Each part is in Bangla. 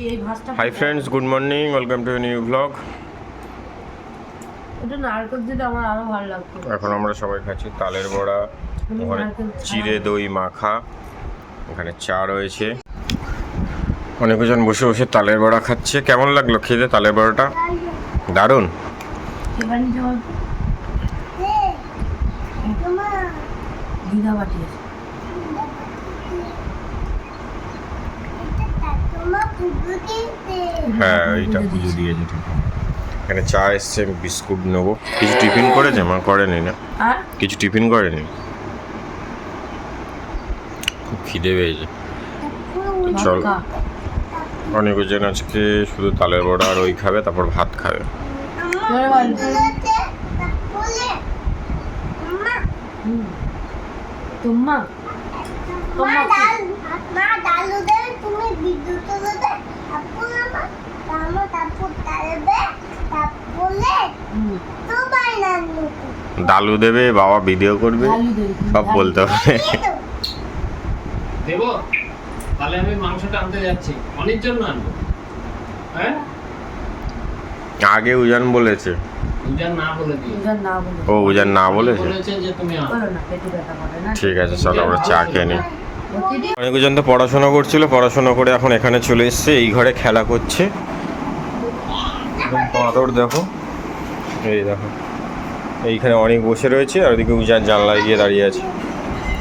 এই এই ভাঁজটা hi friends good morning welcome to new blog ওটা নারকেল দিলে আমার আরও ভালো লাগতো। এখন আমরা সবাই খাচ্ছি তালের বড়া ওখানে চিড়ে দই মাখা এখানে চা রয়েছে। অনেকজন বসে বসে তালের বড়া খাচ্ছে। কেমন লাগল খেতে তালের বড়াটা? দারুণ। বলতো দিদা হ্যাঁ এইটা পুজো দিয়েছে এখানে চা এসছে বিস্কুট নেব। কিছু টিফিন করেছে? মা করেনি না? কিছু টিফিন করেনি? খুব খিদে পেয়েছে। চল। অনেকজন আজকে শুধু তালের বড়া আর ওই খাবে তারপর ভাত খাবে। তোমা জোরে বল। হুম। তোমা? তোমা হুম। ডালু দেবে। বাবা ভিডিও করবে সব বলতে হবে। দেবো। তাহলে আমি মাংসটা আনতে যাচ্ছি। অনেক জন্য আনব। হ্যাঁ? আগে উজান বলেছে। উজান না বলে দিও। উজান না বলে ও উজান না বলেছে? ঠিক আছে চলো আমরা চা খেয়ে নিই প্রতিদিন অনেকজন তো পড়াশোনা করছিল পড়াশোনা করে এখন এখানে চলে এসছে এই ঘরে খেলা করছে। বাঁদর দেখো। এই দেখো। এইখানে অনেক বসে রয়েছে, আর ওদিকে উজান জানলায় গিয়ে দাঁড়িয়ে আছে।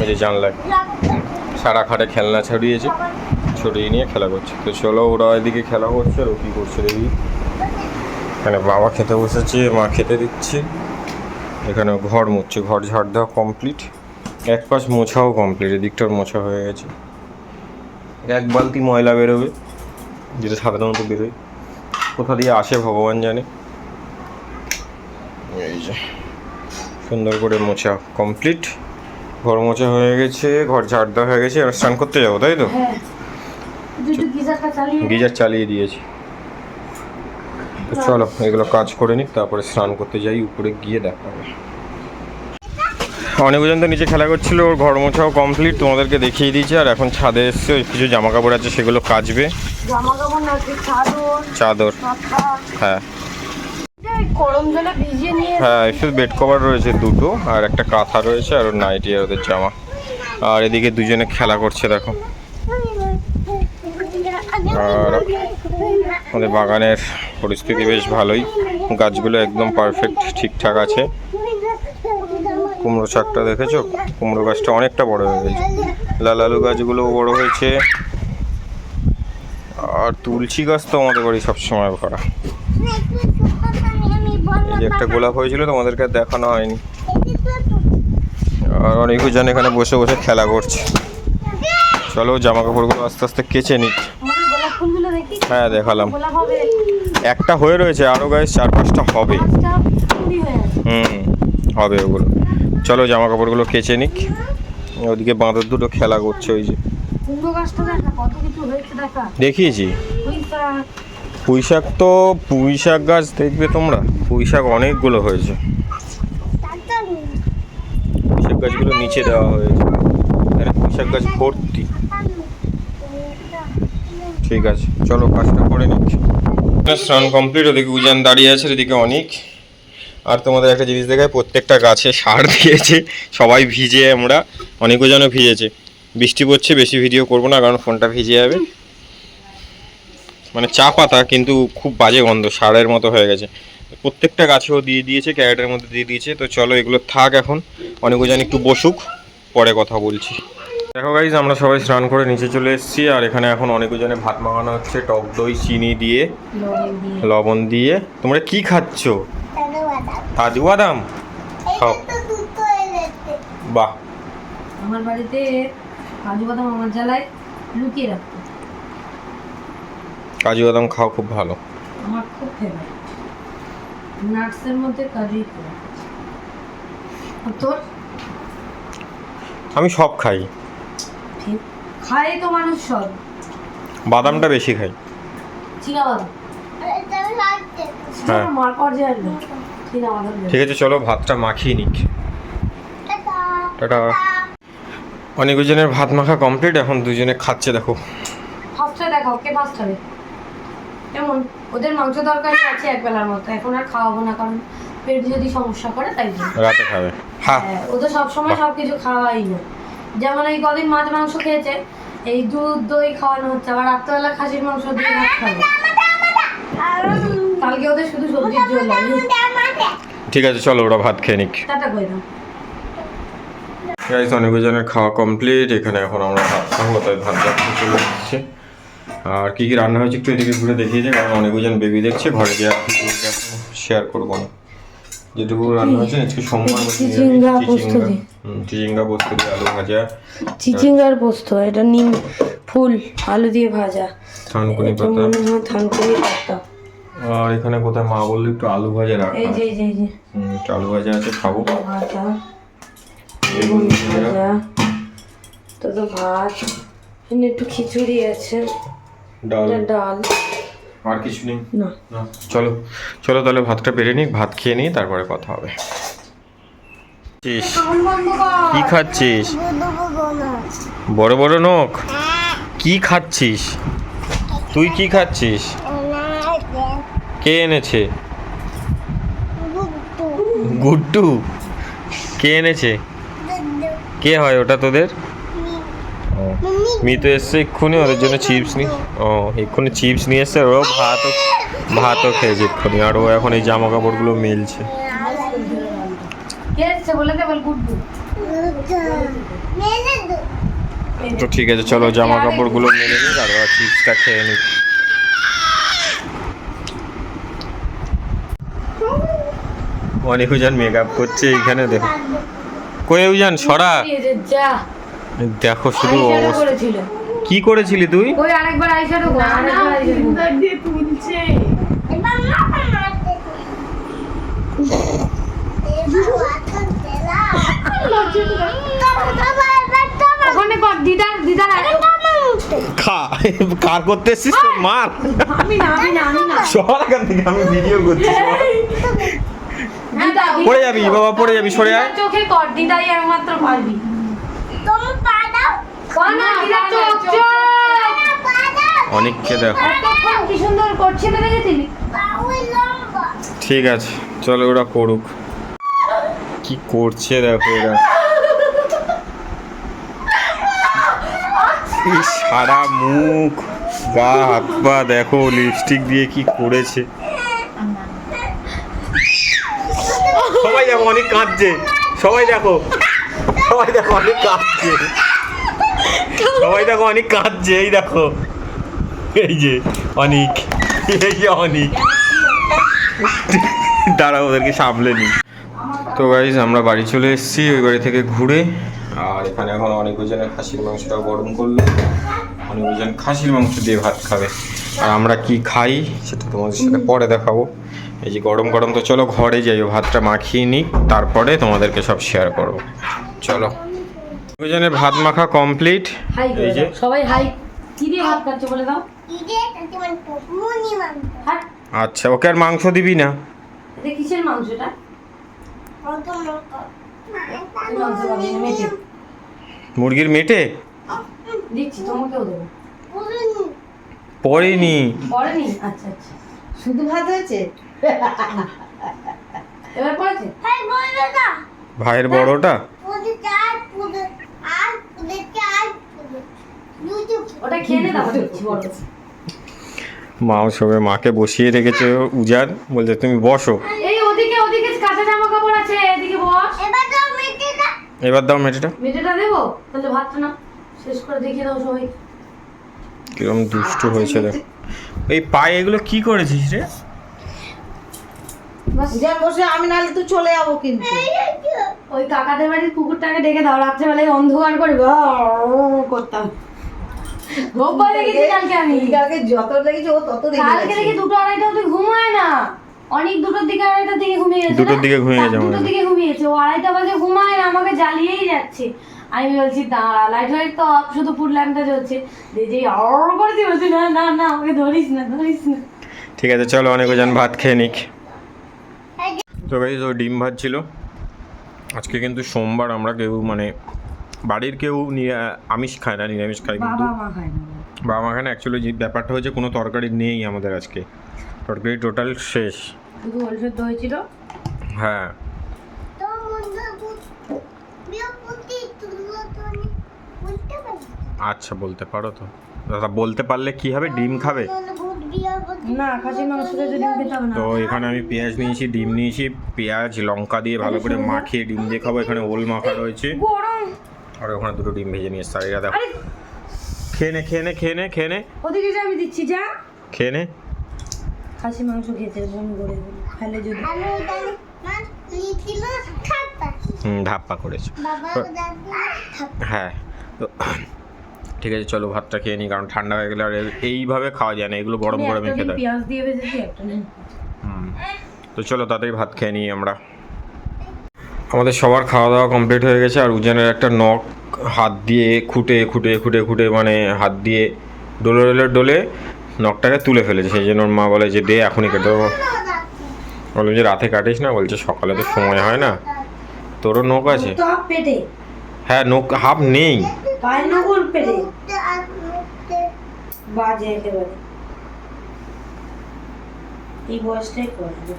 ওই যে জানলায়। সারা খাটে খেলনা ছড়িয়েছে, ছড়িয়ে নিয়ে খেলা করছে। তো চলো ওরা এদিকে খেলা করছে, আর ও কী করছে দেখি। এখানে বাবা খেতে বসেছে, মা খেতে দিচ্ছে। এখানে ঘর মুছছে, ঘর ঝাড় দেওয়া কমপ্লিট এক পাশ মোছাও কমপ্লিট এদিকটার মোছা হয়ে গেছে। এক বালতি ময়লা বেরোবে, যেটা সাধারণত বেরোয়। কোথা দিয়ে আসে ভগবান জানে? এই যে। সুন্দর করে মোছা কমপ্লিট ঘর মোছা হয়ে গেছে ঘর ঝাড় দেওয়া হয়ে গেছে আর স্নান করতে যাব তাই তো? হ্যাঁ। গিজার চালিয়ে দিয়েছি। তো চলো এগুলো কাজ করে নিক তারপরে স্নান করতে যাই উপরে গিয়ে দেখা হবে অনেক পর্যন্ত নিচে খেলা করছিল ওর ঘর মোছাও কমপ্লিট তোমাদেরকে দেখিয়ে দিয়েছে আর এখন ছাদে এসছে কিছু জামা কাপড় আছে সেগুলো কাচবে। জামা কাপড় না চাদর। চাদর হ্যাঁ। গরম জলে ভিজিয়ে নিয়ে হ্যাঁ শুধু বেড কভার রয়েছে দুটো আর একটা কাঁথা রয়েছে আর নাইটি আর ওদের জামা। আর এদিকে দুজনে খেলা করছে দেখো। আর আমাদের বাগানের পরিস্থিতি বেশ ভালোই। গাছগুলো একদম পারফেক্ট ঠিকঠাক আছে। কুমড়ো শাকটা দেখেছ? কুমড়ো গাছটা অনেকটা বড় হয়ে গেছে। লাল আলু গাছগুলো বড় হয়েছে। আর তুলসী গাছ তো আমাদের বাড়ি সবসময় ভরা। এই যে একটা গোলাপ হয়েছিল, তোমাদেরকে দেখানো হয়নি। আর অনেকজন এখানে বসে বসে খেলা করছে। চলো জামা কাপড়গুলো আস্তে আস্তে কেচে নিক হ্যাঁ দেখালাম। একটা হয়ে রয়েছে আরও গায়ে চার পাঁচটা হবে। হুম, হবে ওগুলো। চলো জামা কাপড়গুলো কেচে নিক। ওদিকে বাঁদর দুটো খেলা করছে, ওই যে। কুমড়ো গাছটা দেখা কত কিছু হয়েছে দেখা। দেখিয়েছি। পুঁই শাক তো পুঁই শাক গাছ দেখবে তোমরা পুঁই শাক অনেকগুলো হয়েছে। পুঁই শাক গাছগুলো নিচে দেওয়া হয়েছে। এখানে পুঁই শাক গাছ ভর্তি। ঠিক আছে চলো কাজটা করে নিচ্ছি। স্নান কমপ্লিট ওদিকে উজান দাঁড়িয়ে আছে এদিকে অনেক। আর তোমাদের একটা জিনিস দেখায় প্রত্যেকটা গাছে সার দিয়েছে সবাই ভিজে আমরা অনেক ওজনও ভিজেছে। বৃষ্টি পড়ছে বেশি ভিডিও করব না কারণ ফোনটা ভিজে যাবে। মানে চা পাতা কিন্তু খুব বাজে গন্ধ সারের মতো হয়ে গেছে। প্রত্যেকটা গাছেও দিয়ে দিয়েছে ক্যারেটের মধ্যে দিয়ে দিয়েছে তো চলো এগুলো থাক এখন। অনেক ওজন একটু বসুক পরে কথা বলছি। দেখো গাইজ আমরা সবাই স্নান করে নিচে চলে এসেছি আর এখানে এখন অনেক ওজনে ভাত মাখানো হচ্ছে টক দই চিনি দিয়ে লবণ দিয়ে। তোমরা কি খাচ্ছ? কাজু বাদাম। বাহ। আমার বাড়িতে কাজু বাদাম আমার জ্বালায় লুকিয়ে রাখতো কাজু বাদাম খাও খুব ভালো। আমার খুব ফেভারিট নাটসের মধ্যে কাজুই ফেভারিট তোর? আমি সব খাই। ঠিক। খায় তো মানুষ সব। বাদামটা বেশি খাই। চীনা বাদাম হ্যাঁ। মার পর্যায়ে চীনা বাদাম ঠিক আছে চলো ভাতটা মাখিয়ে নিক। টাটা। অনেক জনের ভাত মাখা কমপ্লিট এখন দুজনে খাচ্ছে দেখো। ফার্স্টে দেখাও কে ফার্স্ট হবে যেমন ওদের মাংস তরকারি আছে এক বেলার মতো এখন আর খাওয়াবো না কারণ পেট যদি সমস্যা করে তাই রাতে খাবে। হ্যাঁ। হ্যাঁ, ও তো সবসময় সব কিছু খাওয়াই না। যেমন এই কদিন মাছ মাংস খেয়েছে এই দুধ দই খাওয়ানো হচ্ছে আবার রাত্রেবেলা খাসির মাংস দিয়ে ভাত খাবে। কালকে ওদের শুধু সবজির জল লাগে ঠিক আছে চলো ওরা ভাত খেয়ে নিক। টাটা করে দাও। গাইস অনেকজনের খাওয়া কমপ্লিট এখানে এখন আমরা ভাত খাব তাই ভাত রাখতে চলে এসেছে। আর কি কি রান্না হয়েছে একটু এদিকে ঘুরে দেখিয়ে যায় কারণ অনেকজন বেবি দেখছে ঘরে গিয়ে শেয়ার করব না। যেটুকু রান্না হয়েছে আজকে সোমবার চিচিঙ্গা পোস্ত দিয়ে। হুম, চিচিঙ্গা পোস্ত দিয়ে আলু ভাজা। চিচিঙ্গার পোস্ত এটা নিম ফুল আলু দিয়ে ভাজা। থানকুনি পাতা। থানকুনি পাতা। আর এখানে কোথায় মা বলল একটু আলু ভাজা রাখা এই যে এই যে আলু ভাজা আছে খাব। ভাজা। বেগুন ভাজা ভাজা তো তো ভাত এখানে একটু খিচুড়ি আছে। ডাল। ডাল। আর কিছু নেই? না। না চলো। চলো তাহলে ভাতটা বেড়ে নিই ভাত খেয়ে নিই তারপরে কথা হবে। কি খাচ্ছিস? বড় বড় নখ। কি খাচ্ছিস? তুই কি খাচ্ছিস? কে এনেছে? গুড্ডু। কে এনেছে? কে হয় ওটা তোদের? ও। মিতু এসছে এক্ষুনি ওদের জন্য চিপস নি। ও এক্ষুনি চিপস নিয়ে এসছে ও ভাতও ভাতও খেয়েছে এক্ষুনি আর ও এখন এই জামা কাপড়গুলো মেলছে। কে এসছে বলে দে বল গুড্ডু। তো ঠিক আছে চলো জামা কাপড়গুলো মেলে নিই আর ওরা চিপসটা খেয়ে নিই। অনেক উজান মেকআপ করছে এইখানে দেখো। কই উজান সরা। দেখো শুধু অবস্থা। কি করেছিলি তুই? ওই আরেকবার করে আরেকবার আইশ্যাডো করে। ওখানে কর দিদার দিদার খা কার করতে এসছিস মার। আমি না আমি না আমি না। সর এখান থেকে আমি ভিডিও করছি পড়ে যাবি বাবা পড়ে যাবি সরে আয়। চোখে কর দিদাই একমাত্র পারবি কর না দিদার চোখ চোখ। অনেককে দেখো। এতক্ষণ কি সুন্দর করছে করছিল দেখেছিলি ঠিক আছে চলো ওরা করুক কি করছে দেখো এরা। সারা মুখ গা হাত পা দেখো লিপস্টিক দিয়ে কি করেছে সবাই দেখো অনেক কাঁদছে। সবাই দেখো। সবাই দেখো অনেক কাঁদছে। সবাই দেখো অনেক কাঁদছে। এই দেখো। এই যে অনেক। এই যে অনেক। দাঁড়া ওদেরকে সামলে নি তো গাইজ আমরা বাড়ি চলে এসেছি, ওই বাড়ি থেকে ঘুরে। আর এখানে এখন অনেক ওজনের খাসির মাংসটা গরম করল। অনেক ওজন খাসির মাংস দিয়ে ভাত খাবে। আর আমরা কি খাই, সেটা তোমাদের সাথে পরে দেখাবো। এই যে গরম গরম তো চলো ঘরে যাই ও ভাতটা মাখিয়ে নিই তারপরে তোমাদেরকে সব শেয়ার করব। চলো। ওজনের ভাত মাখা কমপ্লিট এই যে। সবাই হাই। কি দিয়ে ভাত খাচ্ছে বলে দাও। হাট। আচ্ছা ওকে আর মাংস দিবি না? কিসের মাংসটা মুরগির মেটে? দিচ্ছি তোমাকেও দেবো। পড়েনি। পড়েনি? আচ্ছা আচ্ছা। শুধু ভাত হয়েছে? এবার পড়েছে? ভাইয়ের বড়টা? ওটা খেয়ে নে দাও বড় মাও সবে মাকে বসিয়ে রেখেছে উজান বলছে তুমি বসো। এই ওদিকে ওদিকে কাঁচা জামা কাপড় আছে এদিকে বস। এবার দাও মেটেটা মেটেটা দেবো? তাহলে ভাতটা না শেষ করে দেখিয়ে দাও সবাই। কিরম দুষ্টু হয়েছে দেখ। এই পায়ে এগুলো কি করেছিস রে? যা বসে আমি নাহলে তো চলে যাব কিন্তু। ওই কাকাদের বাড়ির কুকুরটাকে ডেকে দাও রাত্রেবেলায় অন্ধকার করে করতাম। রোববার দেখেছি কালকে আমি। কালকে যত লেগেছে ও তত কালকে দেখি দুটো আড়াইটা ঘুমায় না। অনেক দুটোর দিকে আড়াইটার দিকে ঘুমিয়ে গেছে দুটোর দিকে ঘুমিয়ে গেছে দুটোর দিকে ঘুমিয়েছে ও আড়াইটা বাজে ঘুমায় না আমাকে জ্বালিয়েই যাচ্ছে। আমি বলছি দাঁড়া লাইট ফাইট তো অফ শুধু ফুড ল্যাম্পটা জ্বলছে। দিয়ে যে অর করে দিয়ে বলছি না না না আমাকে ধরিস না ধরিস না। ঠিক আছে চলো অনেক ওজন ভাত খেয়ে নিক। তো গাইজ ও ডিম ভাত ছিল। আজকে কিন্তু সোমবার আমরা কেউ মানে বাড়ির কেউ আমিষ খায় না নিরামিষ খায় কিন্তু মা খায় না। এখানে অ্যাকচুয়ালি যে ব্যাপারটা হয়েছে কোনো তরকারি নেই আমাদের আজকে। তরকারি টোটাল শেষ। হয়েছিল? হ্যাঁ। আচ্ছা বলতে পারো তো। দাদা বলতে পারলে কি হবে? ডিম খাবে? না খাসির হবে না। তো এখানে আমি পেঁয়াজ নিয়েছি ডিম নিয়েছি পেঁয়াজ লঙ্কা দিয়ে ভালো করে মাখিয়ে ডিম দিয়ে খাব। এখানে ওল মাখা রয়েছে। আর ওখানে দুটো ডিম ভেজে নিয়ে এসছে। আর দেখো খেয়ে নে খেয়ে নে খেয়ে নে খেয়ে নে। ওদিকে যে আমি দিচ্ছি যা। খেয়ে নে। খাসি মাংস খেতে বমি করে। ফেলে যদি। ধাপ্পা করেছে। হ্যাঁ। তো ঠিক আছে চলো ভাতটা খেয়ে নিই কারণ ঠান্ডা হয়ে গেলে আর এইভাবে খাওয়া যায় না এগুলো গরম আমি গরমে খেতে হয়। তো চলো তাড়াতাড়ি ভাত খেয়ে নিই আমরা। আমাদের সবার খাওয়া দাওয়া কমপ্লিট হয়ে গেছে আর উজানের একটা নখ হাত দিয়ে খুঁটে খুঁটে খুঁটে খুঁটে মানে হাত দিয়ে ডোলে ডোলে ডোলে নখটাকে তুলে ফেলেছে। সেই জন্য ওর মা বলে যে দে এখনই কেটে দেবো। বললাম যে রাতে কাটিস না? বলছে সকালে তো সময় হয় না। তোরও নখ আছে? হ্যাঁ নখ হাফ নেই। পায়ের নকুল পেটে বাজে একেবারে। এই বয়সটাই করবে।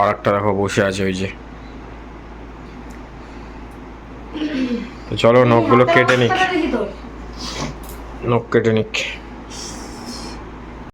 আর একটা দেখো বসে আছে ওই যে। তো চলো নখগুলো কেটে নিক। নখ কেটে নিক।